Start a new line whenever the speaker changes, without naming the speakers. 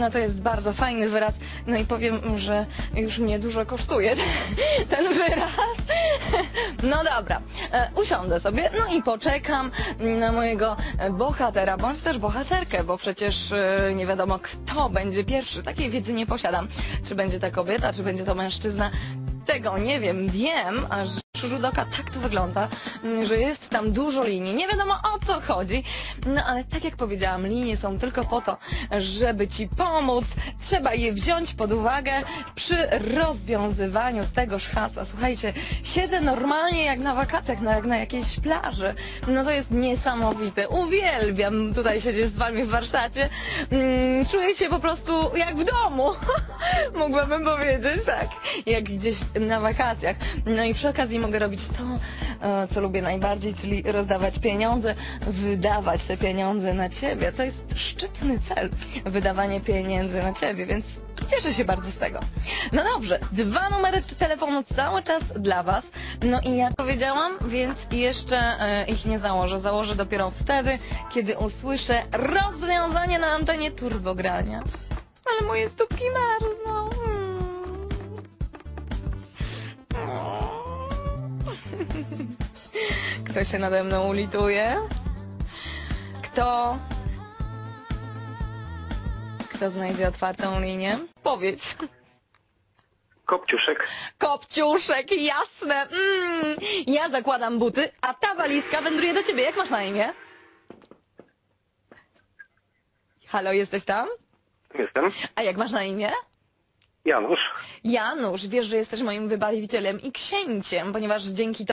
No to jest bardzo fajny wyraz. No i powiem, że już mnie dużo kosztuje ten wyraz. No dobra, e, usiądę sobie, no i poczekam na mojego bohatera, bądź też bohaterkę, bo przecież e, nie wiadomo kto będzie pierwszy. Takiej wiedzy nie posiadam. Czy będzie to kobieta, czy będzie to mężczyzna. Tego nie wiem, wiem, że rzut oka tak to wygląda, mm, że jest tam dużo linii. Nie wiadomo o co chodzi, no ale tak jak powiedziałam, linie są tylko po to, żeby ci pomóc. Trzeba je wziąć pod uwagę przy rozwiązywaniu tegoż hasła. Słuchajcie, siedzę normalnie jak na wakacjach, jak na jakiejś plaży. No to jest niesamowite. Uwielbiam tutaj siedzieć z wami w warsztacie. Mm, Czuję się po prostu jak w domu. Mogłabym powiedzieć, tak. Jak gdzieś na wakacjach. No i przy okazji mogę robić to, e, co lubię najbardziej, czyli rozdawać pieniądze, wydawać te pieniądze na ciebie. To jest szczytny cel, wydawanie pieniędzy na ciebie, więc cieszę się bardzo z tego. No dobrze, dwa numery telefonu cały czas dla was. No i jak powiedziałam, więc jeszcze e, ich nie założę. Założę dopiero wtedy, kiedy usłyszę rozwiązanie na antenie turbogrania. Ale moje stópki marzną. Kto się nade mną ulituje? Kto... Kto znajdzie otwartą linię? Powiedz.
Kopciuszek.
Kopciuszek, jasne. Mm. Ja zakładam buty, a ta walizka wędruje do ciebie. Jak masz na imię? Halo, jesteś tam?
Jestem.
A jak masz na imię?
Janusz.
Janusz, wiesz, że jesteś moim wybawicielem i księciem, ponieważ dzięki